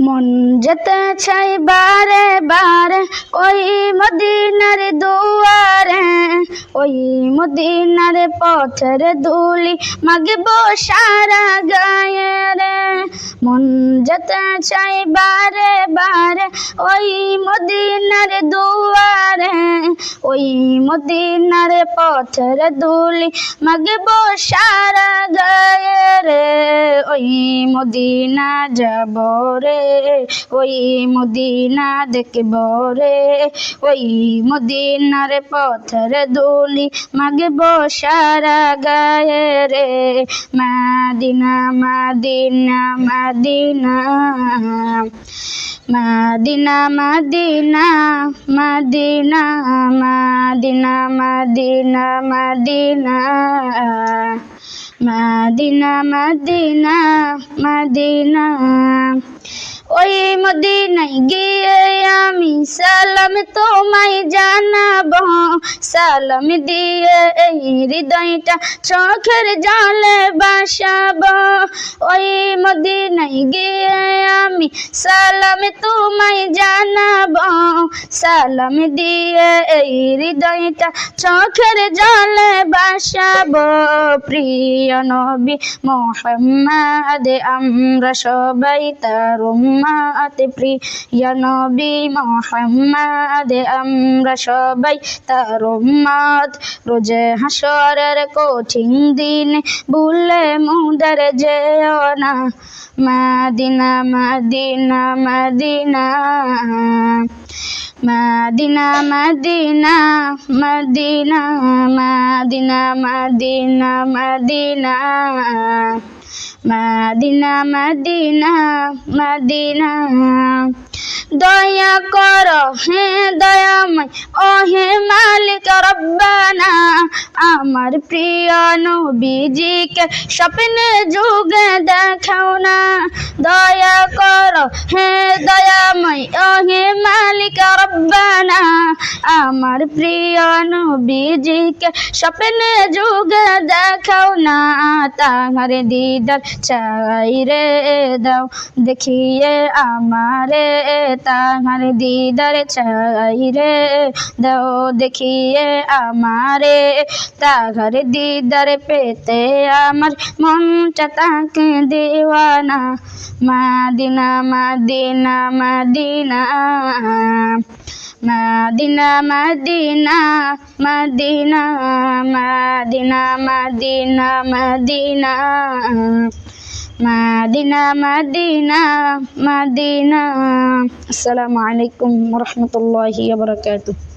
মন যেতে চাই বারে বারে, ওই মদিনার দুয়ারে, ওই মদিনার পথের ধুলি মাগব সারা গায়ে রে। মন যেতে চাই বারে বারে, ওই মদিনার দুয়ারে, ওই মদিনার পথের ধুলি মাগব সারা গায়ে রে, ওই মদিনা যাব রে, ওই মদিনা দেখব রে, ওই মদিনার পথের ধুলি মাগব সারা গায়ে রে, মাদিনা মাদিনা মাদিনা মাদিনা মাদিনা মাদিনা মাদিনা মাদিনা মাদিনা মাদিনা মাদিনা মাদিনা। ওই মদিনায় গিয়ে আমি সালাম তোমায় জানাব। সালাম দিয়ে এই হৃদয়টা চোখের জলে বাসাব। ওই মদিনায় গিয়ে আমি সালাম তোমায় জানাব। সালাম দিয়ে এই হৃদয়টা চোখের জলে বাসাব। প্রিয় নবী মোহাম্মদ, আমরা সবাই তার উম্মাতে। প্রিয় নবী মোহাম্মদ, আমরা সবাই তার উম্মাদ রোজে হাসরের কঠিন দিন, ভুলে মুদার যেও না। মাদিনা মাদিনা মাদিনা মাদিনা মাদিনা মাদিনা মাদিনা মাদিনা মাদিনা মাদিনা মাদিনা মাদিনা দয়া কর হে দয়াময় ও হে মালিক রব্বানা আমার প্রিয় নবীজিকে স্বপ্নে যুগে দেখাও হে দয়াময় ও হে মালিক রব্বানা। আমার প্রিয় নবীজিকে স্বপ্নে যুগে দেখাও না তাহার দিদার চাই রে দাও। দেখিয়ে আমারে তাহার দিদার চাই রে দাও। দেখিয়ে আমারে তাহার দিদার পেতে আমার মনটা তাকে দিওয়ানা। মাদিনা মাদিনা মাদিনা। মাদিনা মাদিনা মাদিনা মাদিনা মাদিনা মাদিনা মাদিনা মাদিনা মাদিনা আসসালামু আলাইকুম রহমতুল্লাহি বারাকাতুহ